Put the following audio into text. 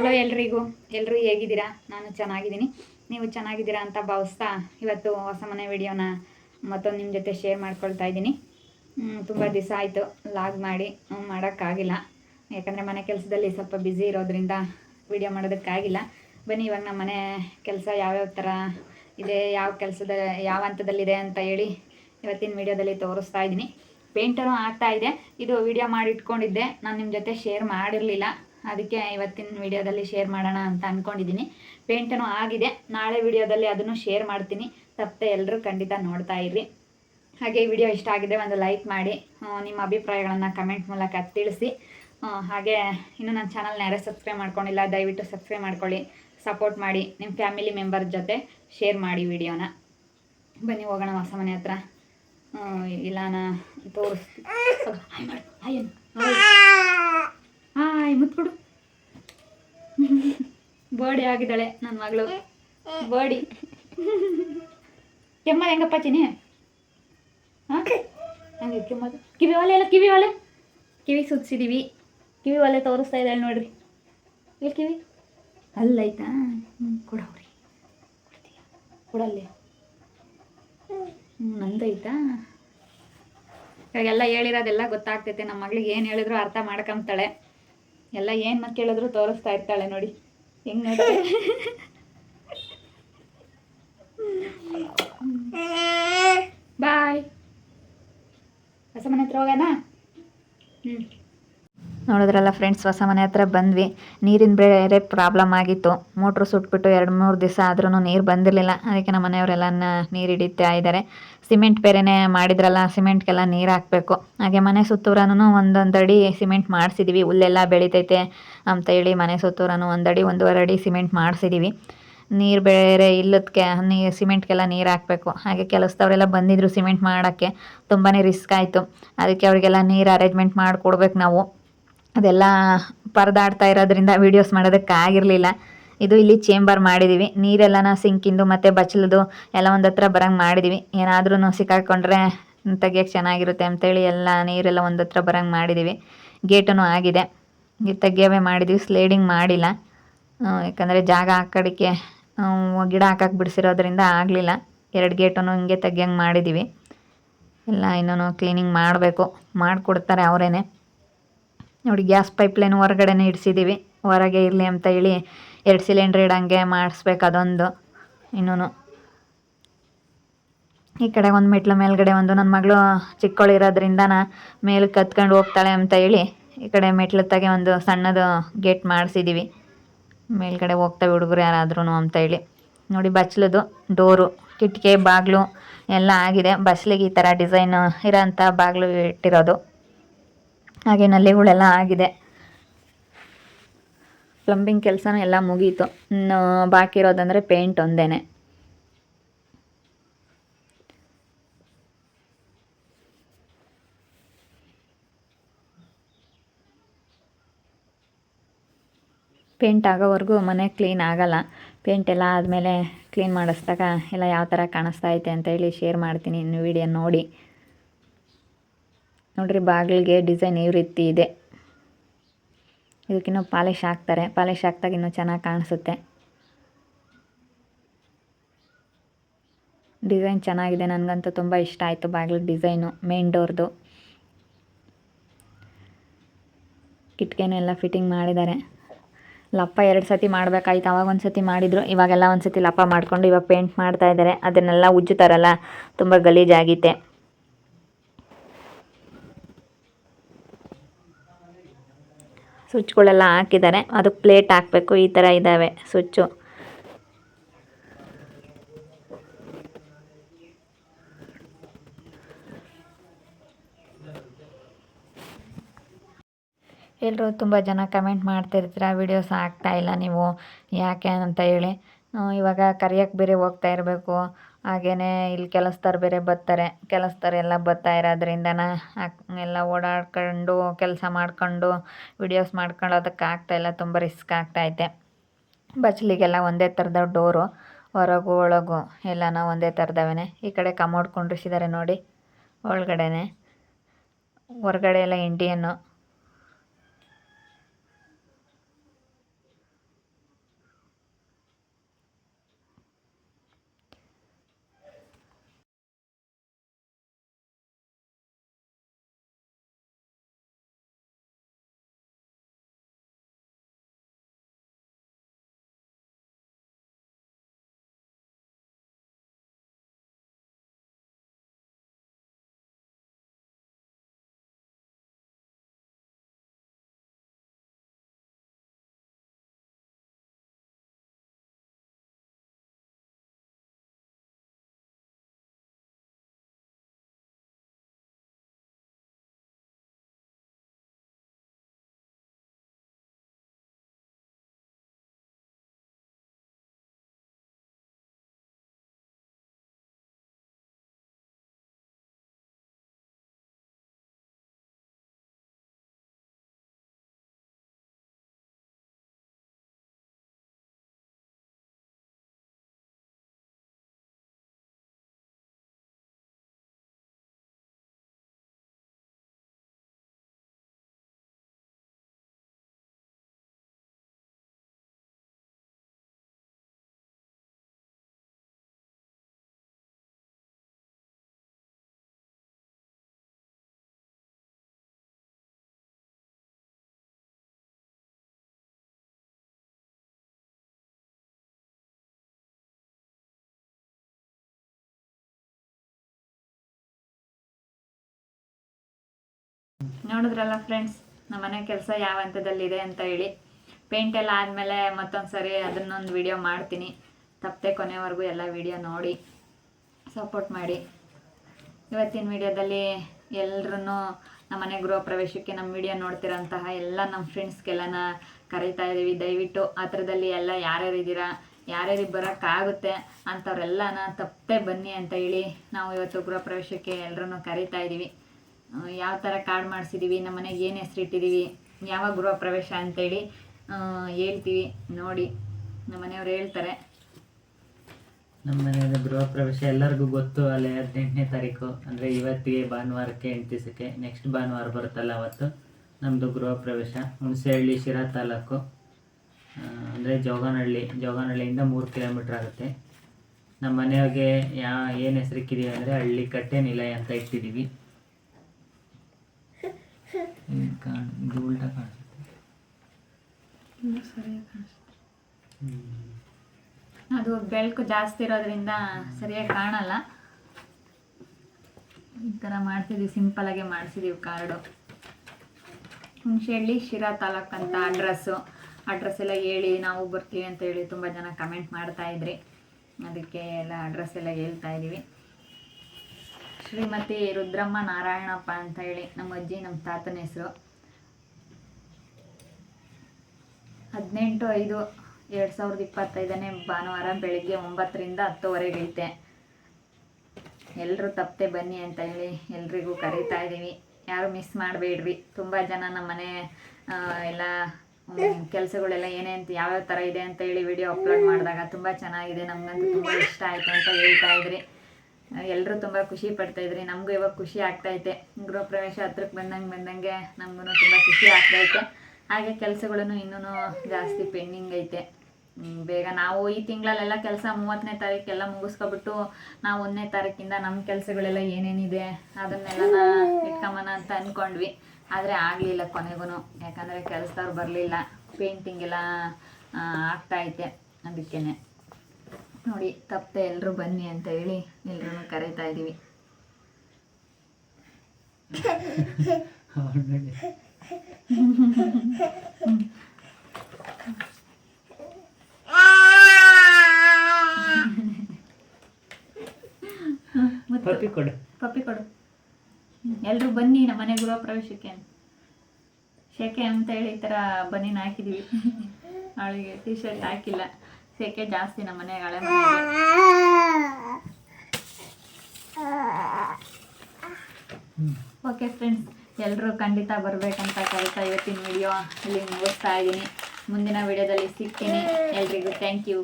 Hello ಎಲ್ರಿಗೂ. ಎಲ್ಲರೂ ಹೇಗಿದ್ದೀರಾ? ನಾನು ಚೆನ್ನಾಗಿದ್ದೀನಿ. ನೀವು ಚೆನ್ನಾಗಿದ್ದೀರಾ ಅಂತ ಭಾವಿಸ್ತಾ ಇವತ್ತು ಹೊಸ ಮನೆ ವಿಡಿಯೋನ ಮತ್ತೊಂದು ನಿಮ್ಮ ಜೊತೆ ಶೇರ್ ಮಾಡ್ಕೊಳ್ತಾ ಇದ್ದೀನಿ. ತುಂಬ ದಿವಸ ಆಯಿತು. ಲಾಗ್ ಮಾಡಿ ಮಾಡೋಕ್ಕಾಗಿಲ್ಲ. ಯಾಕಂದರೆ ಮನೆ ಕೆಲಸದಲ್ಲಿ ಸ್ವಲ್ಪ ಬ್ಯುಸಿ ಇರೋದ್ರಿಂದ ವಿಡಿಯೋ ಮಾಡೋದಕ್ಕಾಗಿಲ್ಲ. ಬನ್ನಿ, ಇವಾಗ ನಮ್ಮ ಮನೆ ಕೆಲಸ ಯಾವ್ಯಾವ ಥರ ಇದೆ, ಯಾವ ಕೆಲಸದ, ಯಾವ ಹಂತದಲ್ಲಿದೆ ಅಂತ ಹೇಳಿ ಇವತ್ತಿನ ವಿಡಿಯೋದಲ್ಲಿ ತೋರಿಸ್ತಾ ಇದ್ದೀನಿ. ಪೇಂಟರು ಆಗ್ತಾ ಇದೆ. ಇದು ವಿಡಿಯೋ ಮಾಡಿ ಇಟ್ಕೊಂಡಿದ್ದೆ ನಾನು ನಿಮ್ಮ ಜೊತೆ ಶೇರ್ ಮಾಡಿರಲಿಲ್ಲ. ಅದಕ್ಕೆ ಇವತ್ತಿನ ವಿಡಿಯೋದಲ್ಲಿ ಶೇರ್ ಮಾಡೋಣ ಅಂತ ಅಂದ್ಕೊಂಡಿದ್ದೀನಿ ಪೇಂಟನು ಆಗಿದೆ. ನಾಳೆ ವಿಡಿಯೋದಲ್ಲಿ ಅದನ್ನು ಶೇರ್ ಮಾಡ್ತೀನಿ. ತಪ್ಪದೆ ಎಲ್ಲರೂ ಖಂಡಿತ ನೋಡ್ತಾ ಇರ್ರಿ. ಹಾಗೆ ವಿಡಿಯೋ ಇಷ್ಟ ಆಗಿದೆ ಒಂದು ಲೈಕ್ ಮಾಡಿ ನಿಮ್ಮ ಅಭಿಪ್ರಾಯಗಳನ್ನು ಕಮೆಂಟ್ ಮೂಲಕ ತಿಳಿಸಿ. ಹಾಗೆ ಇನ್ನೂ ನನ್ನ ಚಾನಲ್ನ ಯಾರೇ ಸಬ್ಸ್ಕ್ರೈಬ್ ಮಾಡ್ಕೊಂಡಿಲ್ಲ ದಯವಿಟ್ಟು ಸಬ್ಸ್ಕ್ರೈಬ್ ಮಾಡ್ಕೊಳ್ಳಿ. ಸಪೋರ್ಟ್ ಮಾಡಿ. ನಿಮ್ಮ ಫ್ಯಾಮಿಲಿ ಮೆಂಬರ್ ಜೊತೆ ಶೇರ್ ಮಾಡಿ ವಿಡಿಯೋನ. ಬನ್ನಿ ಹೋಗೋಣ ಹೊಸ ಮನೆ ಹತ್ರ. ಆ, ಇಲ್ಲ ಆಗಿದ್ದಾಳೆ ನನ್ನ ಮಗಳು. ಬಾಡಿ ಕೆಮ್ಮ ಹೆಂಗಪ್ಪ ಚಿನಿ ಹಾಂ? ಹಂಗೆ ಕೆಮ್ಮದು. ಕಿವಿ ಒಲೆ ಎಲ್ಲ ಕಿವಿ ಒಲೆ? ಕಿವಿ ಸುತ್ತಿಸಿದೀವಿ. ಕಿವಿ ಒಲೆ ತೋರಿಸ್ತಾ ಇದ್ದಾಳೆ ನೋಡ್ರಿ. ಇಲ್ಲಿ ಕಿವಿ? ಅಲ್ಲೈತಾ? ಹ್ಞೂ ಕೊಡವ್ರಿ ಹ್ಮ್ ಹ್ಞೂ ನಂದೈತಾ? ಇವಾಗೆಲ್ಲ ಹೇಳಿರೋದೆಲ್ಲ ಗೊತ್ತಾಗ್ತೈತೆ. ನಮ್ಮ ಮಗಳಿಗೆ ಏನು ಹೇಳಿದ್ರು ಅರ್ಥ ಮಾಡ್ಕೊಂತಾಳೆ ಎಲ್ಲ ಏನು ಕೇಳಿದ್ರು ತೋರಿಸ್ತಾ ಇರ್ತಾಳೆ ನೋಡಿ. ಹೆಂಗ್ ನೋಡಿ ಬಾಯ್ ಹೊಸ ಮನೆ ಹತ್ರ ಹೋಗೋಣ ಹ್ಞೂ ನೋಡಿದ್ರಲ್ಲ ಫ್ರೆಂಡ್ಸ್ ಹೊಸ ಮನೆ ಹತ್ರ ಬಂದ್ವಿ. ನೀರಿನ ಬೇರೆ ಪ್ರಾಬ್ಲಮ್ ಆಗಿತ್ತು. ಮೋಟ್ರ್ ಸುಟ್ಬಿಟ್ಟು ಎರಡು ಮೂರು ದಿವಸ ಆದ್ರೂ ನೀರು ಬಂದಿರಲಿಲ್ಲ. ಅದಕ್ಕೆ ನಮ್ಮ ಮನೆಯವರೆಲ್ಲ ನೀರು ಹಿಡಿತಾ ಇದ್ದಾರೆ ಸಿಮೆಂಟ್ ಬೇರೆನೇ ಮಾಡಿದ್ರಲ್ಲ, ಸಿಮೆಂಟ್ಗೆಲ್ಲ ನೀರು ಹಾಕಬೇಕು. ಹಾಗೆ ಮನೆ ಸುತ್ತೂರನು ಒಂದೊಂದು ಅಡಿ ಸಿಮೆಂಟ್ ಮಾಡಿಸಿದ್ದೀವಿ ಹುಲ್ಲೆಲ್ಲ ಬೆಳಿತೈತೆ ಅಂತ ಹೇಳಿ ಮನೆ ಸುತ್ತೂರನು ಒಂದಡಿ, ಒಂದೂವರೆ ಅಡಿ ಸಿಮೆಂಟ್ ಮಾಡಿಸಿದ್ದೀವಿ ನೀರು ಬೇರೆ ಇಲ್ಲದಕ್ಕೆ ನೀ ಸಿಮೆಂಟ್ಗೆಲ್ಲ ನೀರು ಹಾಕಬೇಕು. ಹಾಗೆ ಕೆಲಸದವರೆಲ್ಲ ಬಂದಿದ್ರು ಸಿಮೆಂಟ್ ಮಾಡೋಕ್ಕೆ. ತುಂಬಾ ರಿಸ್ಕ್ ಆಯಿತು. ಅದಕ್ಕೆ ಅವರಿಗೆಲ್ಲ ನೀರು ಅರೇಂಜ್ಮೆಂಟ್ ಮಾಡಿಕೊಡ್ಬೇಕು ನಾವು. ಅದೆಲ್ಲ ಪರದಾಡ್ತಾ ಇರೋದ್ರಿಂದ ವೀಡಿಯೋಸ್ ಮಾಡೋದಕ್ಕೆ ಆಗಿರಲಿಲ್ಲ ಇದು ಇಲ್ಲಿ ಚೇಂಬರ್ ಮಾಡಿದ್ದೀವಿ ನೀರೆಲ್ಲನ ಸಿಂಕಿಂದು ಮತ್ತು ಬಚ್ಚಲದು ಎಲ್ಲ ಒಂದು ಹತ್ರ ಬರಂಗೆ ಮಾಡಿದ್ದೀವಿ ಏನಾದ್ರೂ ಸಿಕ್ಕಾಕೊಂಡ್ರೆ ತೆಗಿಯೋಕ್ಕೆ ಚೆನ್ನಾಗಿರುತ್ತೆ ಅಂತೇಳಿ ಎಲ್ಲ ನೀರೆಲ್ಲ ಒಂದು ಹತ್ರ ಬರಂಗೆ ಮಾಡಿದ್ದೀವಿ ಗೇಟೂ ಆಗಿದೆ. ತೆಗಿಯವೇ ಮಾಡಿದ್ದೀವಿ ಸ್ಲೇಡಿಂಗ್ ಮಾಡಿಲ್ಲ. ಯಾಕಂದರೆ ಜಾಗ ಆ ಕಡೆಗೆ ಗಿಡ ಹಾಕಕ್ಕೆ ಬಿಡಿಸಿರೋದ್ರಿಂದ ಆಗಲಿಲ್ಲ. ಎರಡು ಗೇಟೂ ಹಿಂಗೆ ತೆಗಿಯಂಗೆ ಮಾಡಿದ್ದೀವಿ ಎಲ್ಲ ಇನ್ನೂ ಕ್ಲೀನಿಂಗ್ ಮಾಡಬೇಕು. ಮಾಡಿಕೊಡ್ತಾರೆ ಅವರೇನೆ. ನೋಡಿ, ಗ್ಯಾಸ್ ಪೈಪ್ಲೈನ್ ಹೊರಗಡೆನೇ ಇಡಿಸಿದ್ದೀವಿ ಹೊರಗೆ ಇರಲಿ ಅಂತ ಹೇಳಿ ಎರಡು ಸಿಲಿಂಡ್ರ್ ಇಡಂಗೆ ಮಾಡಿಸ್ಬೇಕು ಅದೊಂದು ಇನ್ನೂ ಈ ಕಡೆ ಒಂದು ಮೆಟ್ಲು ಮೇಲ್ಗಡೆ ಒಂದು ನನ್ನ ಮಗಳು ಚಿಕ್ಕವಳಿರೋದ್ರಿಂದ ಮೇಲೆ ಕತ್ಕೊಂಡು ಹೋಗ್ತಾಳೆ ಅಂತ ಹೇಳಿ ಈ ಕಡೆ ಮೆಟ್ಲತ್ತಾಗೆ ಒಂದು ಸಣ್ಣದು ಗೇಟ್ ಮಾಡಿಸಿದ್ದೀವಿ ಮೇಲ್ಗಡೆ ಹೋಗ್ತವೆ ಹುಡುಗರು ಯಾರಾದ್ರೂ ಅಂತ ಹೇಳಿ. ನೋಡಿ ಬಚ್ಚಲದು ಡೋರು, ಕಿಟಕಿ, ಬಾಗಿಲು ಎಲ್ಲ ಆಗಿದೆ. ಬಸ್ಲಿಗೆ ಈ ಥರ ಡಿಸೈನ್ ಇರೋಂಥ ಬಾಗಿಲು ಇಟ್ಟಿರೋದು. ಹಾಗೆ ನಲ್ಲಿಗಳೆಲ್ಲ ಆಗಿದೆ. ಪ್ಲಂಬಿಂಗ್ ಕೆಲಸನೂ ಎಲ್ಲ ಮುಗೀತು. ಇನ್ನು ಬಾಕಿ ಪೇಂಟ್ ಒಂದೇನೆ. ಪೇಂಟ್ ಆಗೋವರೆಗೂ ಮನೆ ಕ್ಲೀನ್ ಆಗಲ್ಲ. ಪೇಂಟ್ ಎಲ್ಲ ಆದಮೇಲೆ ಕ್ಲೀನ್ ಮಾಡಿಸ್ದಾಗ ಎಲ್ಲ ಯಾವ ಥರ ಕಾಣಿಸ್ತಾ ಐತೆ ಅಂತ ಹೇಳಿ ಶೇರ್ ಮಾಡ್ತೀನಿ ಇನ್ನು ವಿಡಿಯೋ ನೋಡಿ. ನೋಡ್ರಿ ಬಾಗಿಲಿಗೆ ಡಿಸೈನ್ ಈ ರೀತಿ ಇದೆ. ಇದಕ್ಕಿನ್ನೂ ಪಾಲಿಶ್ ಹಾಕ್ತಾರೆ. ಪಾಲಿಶ್ ಹಾಕ್ದಾಗ ಇನ್ನೂ ಚೆನ್ನಾಗಿ ಕಾಣಿಸುತ್ತೆ. ಡಿಸೈನ್ ಚೆನ್ನಾಗಿದೆ. ನನಗಂತೂ ತುಂಬ ಇಷ್ಟ ಆಯಿತು ಬಾಗಿಲು ಡಿಸೈನು, ಮೇನ್ ಡೋರ್ದು. ಕಿಟಕಿನೂ ಎಲ್ಲ ಫಿಟ್ಟಿಂಗ್ ಮಾಡಿದ್ದಾರೆ. ಲಪ್ಪ ಎರಡು ಸತಿ ಮಾಡಬೇಕಾಯ್ತು. ಅವಾಗ ಒಂದು ಸತಿ ಮಾಡಿದರು. ಇವಾಗೆಲ್ಲ ಒಂದು ಸತಿ ಲಪ್ಪ ಮಾಡಿಕೊಂಡು ಇವಾಗ ಪೇಂಟ್ ಮಾಡ್ತಾ ಇದ್ದಾರೆ. ಅದನ್ನೆಲ್ಲ ಉಜ್ಜುತ್ತಾರಲ್ಲ? ತುಂಬ ಗಲೀಜಾಗಿತ್ತೆ ಸ್ವಿಚ್ಗಳೆಲ್ಲ ಹಾಕಿದ್ದಾರೆ. ಅದಕ್ಕೆ ಪ್ಲೇಟ್ ಹಾಕಬೇಕು. ಈ ಥರ ಇದ್ದಾವೆ ಸ್ವಿಚ್ಚು. ಎಲ್ಲರೂ ತುಂಬ ಜನ ಕಮೆಂಟ್ ಮಾಡ್ತಿರ್ತೀರ ವೀಡಿಯೋಸ್ ಆಗ್ತಾ ಇಲ್ಲ ನೀವು, ಯಾಕೆ? ಅಂತ ಹೇಳಿ. ಇವಾಗ ಕರಿಯಕ್ಕೆ ಬೇರೆ ಹೋಗ್ತಾ ಇರಬೇಕು. ಹಾಗೆಯೇ ಇಲ್ಲಿ ಕೆಲಸದವ್ರು ಬೇರೆ ಬರ್ತಾರೆ. ಕೆಲಸದವ್ರು ಎಲ್ಲ ಬರ್ತಾ ಇರೋದ್ರಿಂದ ಎಲ್ಲ ಓಡಾಡ್ಕೊಂಡು ಕೆಲಸ ಮಾಡ್ಕೊಂಡು ವಿಡಿಯೋಸ್ ಮಾಡ್ಕೊಳ್ಳೋದಕ್ಕೆ ಆಗ್ತಾಯಿಲ್ಲ ತುಂಬ ರಿಸ್ಕ್ ಆಗ್ತಾಯಿದೆ ಬಚ್ಚಲಿಗೆಲ್ಲ ಒಂದೇ ಥರದ ಡೋರು, ಹೊರಗು ಒಳಗು ಎಲ್ಲನ ಒಂದೇ ಥರದವೇ ಈ ಕಡೆ ಕಮೋಡ್ ಕುಂಡ್ರಿಸಿದ್ದಾರೆ ನೋಡಿ, ಒಳಗಡೆನೆ. ಹೊರಗಡೆ ಎಲ್ಲ ಇಂಡಿಯನ್ನು ನೋಡಿದ್ರಲ್ಲ ಫ್ರೆಂಡ್ಸ್ ನಮ್ಮ ಮನೆ ಕೆಲಸ ಯಾವ ಹಂತದಲ್ಲಿದೆ ಅಂತ ಹೇಳಿ. ಪೇಂಟ್ ಎಲ್ಲ ಆದಮೇಲೆ ಮತ್ತೊಂದು ಸರಿ ಅದನ್ನೊಂದು ವಿಡಿಯೋ ಮಾಡ್ತೀನಿ. ತಪ್ಪದೆ ಕೊನೆವರೆಗೂ ಎಲ್ಲ ವಿಡಿಯೋ ನೋಡಿ ಸಪೋರ್ಟ್ ಮಾಡಿ. ಇವತ್ತಿನ ವಿಡಿಯೋದಲ್ಲಿ ಎಲ್ಲರೂ ನಮ್ಮ ಮನೆ ಗೃಹ ಪ್ರವೇಶಕ್ಕೆ ನಮ್ಮ ವಿಡಿಯೋ ನೋಡ್ತಿರೋಂತಹ ಎಲ್ಲ ನಮ್ಮ ಫ್ರೆಂಡ್ಸ್ಗೆಲ್ಲನ ಕರೀತಾ ಇದ್ದೀವಿ ದಯವಿಟ್ಟು ಆ ಥರದಲ್ಲಿ ಎಲ್ಲ ಯಾರ್ಯಾರು ಇದ್ದೀರಾ ಯಾರ್ಯಾರಿಗೆ ಬರೋಕ್ಕಾಗುತ್ತೆ ಅಂಥವ್ರೆಲ್ಲನ ತಪ್ಪದೆ ಬನ್ನಿ ಅಂತ ಹೇಳಿ ನಾವು ಇವತ್ತು ಗೃಹ ಪ್ರವೇಶಕ್ಕೆ ಎಲ್ಲರೂ ಕರೀತಾ ಇದ್ದೀವಿ ಯಾವ ಥರ ಕಾರ್ಡ್ ಮಾಡಿಸಿದ್ದೀವಿ ನಮ್ಮ ಮನೆಗೆ ಏನು ಹೆಸ್ರು ಇಟ್ಟಿದ್ದೀವಿ ಯಾವಾಗ ಗೃಹ ಪ್ರವೇಶ ಅಂತೇಳಿ ಹೇಳ್ತೀವಿ, ನೋಡಿ, ನಮ್ಮ ಮನೆಯವ್ರು ಹೇಳ್ತಾರೆ. ನಮ್ಮ ಮನೆಯಲ್ಲಿ ಗೃಹ ಪ್ರವೇಶ ಎಲ್ಲರಿಗೂ ಗೊತ್ತು, ಅಲ್ಲಿ ಹದಿನೆಂಟನೇ ತಾರೀಕು, ಅಂದರೆ ಇವತ್ತಿಗೆ ಭಾನುವಾರಕ್ಕೆ ಎಂಟು ದಿವಸಕ್ಕೆ ನೆಕ್ಸ್ಟ್ ಭಾನುವಾರ ಬರುತ್ತಲ್ಲ ಅವತ್ತು ನಮ್ಮದು ಗೃಹ ಪ್ರವೇಶ, ಹುಣಸೆಹಳ್ಳಿ, ಶಿರಾ ತಾಲೂಕು ಅಂದರೆ ಜೋಗನಹಳ್ಳಿ, ಜೋಗನಹಳ್ಳಿಯಿಂದ ಮೂರು ಕಿಲೋಮೀಟ್ರ್ ಆಗುತ್ತೆ. ನಮ್ಮ ಮನೆಯವ್ರಿಗೆ ಯಾ, ಏನು ಹೆಸರಿಕ್ಕಿದ್ದೀವಿ ಅಂದರೆ ಹಳ್ಳಿ ಕಟ್ಟೆ ನಿಲಯ ಅಂತ ಇಟ್ಟಿದ್ದೀವಿ ಇದು ಕಾಣ್- ಇದು ಉಲ್ಟಾ ಕಾಣಿಸುತ್ತೆ. ಅದು ಬೆಳಕು ಜಾಸ್ತಿ ಇರೋದ್ರಿಂದ ಸರಿಯಾಗಿ ಕಾಣಲ್ಲ. ಈ ಥರ ಮಾಡ್ತಿದ್ದೀವಿ ಸಿಂಪಲಾಗೆ ಮಾಡಿಸಿದ್ದೀವಿ ಕಾರ್ಡು. ಹುಣಸೆಹಳ್ಳಿ ಶಿರಾ ತಾಲೂಕು ಅಂತ ಅಡ್ರೆಸ್ಸು. ಅಡ್ರೆಸ್ ಎಲ್ಲ ಹೇಳಿ ನಾವು ಬರ್ತೀವಿ ಅಂತ ಹೇಳಿ ತುಂಬ ಜನ ಕಮೆಂಟ್ ಮಾಡ್ತಾ ಇದ್ರಿ. ಅದಕ್ಕೆ ಎಲ್ಲ ಅಡ್ರೆಸ್ ಎಲ್ಲ ಹೇಳ್ತಾ ಇದ್ದೀವಿ. ಶ್ರೀಮತಿ ರುದ್ರಮ್ಮ ನಾರಾಯಣಪ್ಪ ಅಂತ ಹೇಳಿ ನಮ್ಮ ಅಜ್ಜಿ, ನಮ್ಮ ತಾತನ ಹೆಸರು. ಹದಿನೆಂಟು ಐದು ಎರಡು ಸಾವಿರದ ಇಪ್ಪತ್ತೈದನೇ ಭಾನುವಾರ ಬೆಳಿಗ್ಗೆ ಒಂಬತ್ತರಿಂದ ಹತ್ತುವರೆಗೆ ಐತೆ. ಎಲ್ಲರೂ ತಪ್ಪದೆ ಬನ್ನಿ ಅಂತ ಹೇಳಿ ಎಲ್ರಿಗೂ ಕರೀತಾ ಇದ್ದೀವಿ. ಯಾರು ಮಿಸ್ ಮಾಡಬೇಡ್ರಿ. ತುಂಬ ಜನ ನಮ್ಮ ಮನೆ ಎಲ್ಲ ಕೆಲಸಗಳೆಲ್ಲ ಅಂತ ಯಾವ್ಯಾವ ಥರ ಇದೆ ಅಂತ ಹೇಳಿ ವಿಡಿಯೋ ಅಪ್ಲೋಡ್ ಮಾಡಿದಾಗ ತುಂಬ ಚೆನ್ನಾಗಿದೆ. ನಮಗಂತೂ ತುಂಬ ಇಷ್ಟ ಆಯಿತು ಅಂತ ಹೇಳ್ತಾ ಇದ್ರಿ. ಎಲ್ಲರೂ ತುಂಬ ಖುಷಿ ಪಡ್ತಾ ಇದ್ರಿ. ನಮಗೂ ಇವಾಗ ಖುಷಿ ಆಗ್ತೈತೆ ಗೃಹ ಪ್ರವೇಶ ಹತ್ರಕ್ಕೆ ಬಂದಂಗೆ ಬಂದಂಗೆ ನಮಗೂ ತುಂಬ ಖುಷಿ ಆಗ್ತೈತೆ ಹಾಗೆ ಕೆಲಸಗಳನ್ನು ಇನ್ನೂ ಜಾಸ್ತಿ ಪೆಂಡಿಂಗ್ ಐತೆ. ಬೇಗ ನಾವು ಈ ತಿಂಗಳಲ್ಲೆಲ್ಲ ಕೆಲಸ ಮೂವತ್ತನೇ ತಾರೀಕೆಲ್ಲ ಮುಗಿಸ್ಕೊಬಿಟ್ಟು ನಾವು ಒಂದನೇ ತಾರೀಕಿಂದ ನಮ್ಮ ಕೆಲಸಗಳೆಲ್ಲ ಏನೇನಿದೆ ಅದನ್ನೆಲ್ಲ ಇಟ್ಕೊಂಬನ ಅಂತ ಅಂದ್ಕೊಂಡ್ವಿ ಆದರೆ ಆಗಲಿಲ್ಲ ಕೊನೆಗೂ ಯಾಕಂದರೆ ಕೆಲಸದವ್ರು ಬರಲಿಲ್ಲ. ಪೇಂಟಿಂಗ್ ಎಲ್ಲ ಆಗ್ತಾ ಐತೆ. ಅದಕ್ಕೇ ನೋಡಿ ತಪ್ಪದೆ ಎಲ್ಲರೂ ಬನ್ನಿ ಅಂತ ಹೇಳಿ ಎಲ್ಲರೂ ಕರೀತಾ ಇದ್ದೀವಿ. ಪಪ್ಪಿ ಕೊಡು. ಪಪ್ಪಿ ಕೊಡು. ಎಲ್ಲರೂ ಬನ್ನಿ ನಮ್ಮ ಮನೆ ಗೃಹ ಪ್ರವೇಶಕ್ಕೆ ಶೆಕೆ ಅಂತ ಹೇಳಿ ಈ ಥರ ಬನ್ನಿನ ಹಾಕಿದ್ದೀವಿ ಅವಳಿಗೆ ಟೀ ಶರ್ಟ್ ಹಾಕಿಲ್ಲ. ಸೆಕೆ ಜಾಸ್ತಿ ನಮ್ಮ ಮನೆಗೆ ಹಳೆ ಓಕೆ ಫ್ರೆಂಡ್ಸ್ ಎಲ್ಲರೂ ಖಂಡಿತ ಬರಬೇಕಂತ ಕರಿತಾ ಇವತ್ತಿನ ವಿಡಿಯೋ ಇಲ್ಲಿ ಮುಗಿಸ್ತಾ ಇದ್ದೀನಿ. ಮುಂದಿನ ವಿಡಿಯೋದಲ್ಲಿ ಸಿಗ್ತೀನಿ. ಎಲ್ರಿಗೂ ಥ್ಯಾಂಕ್ ಯು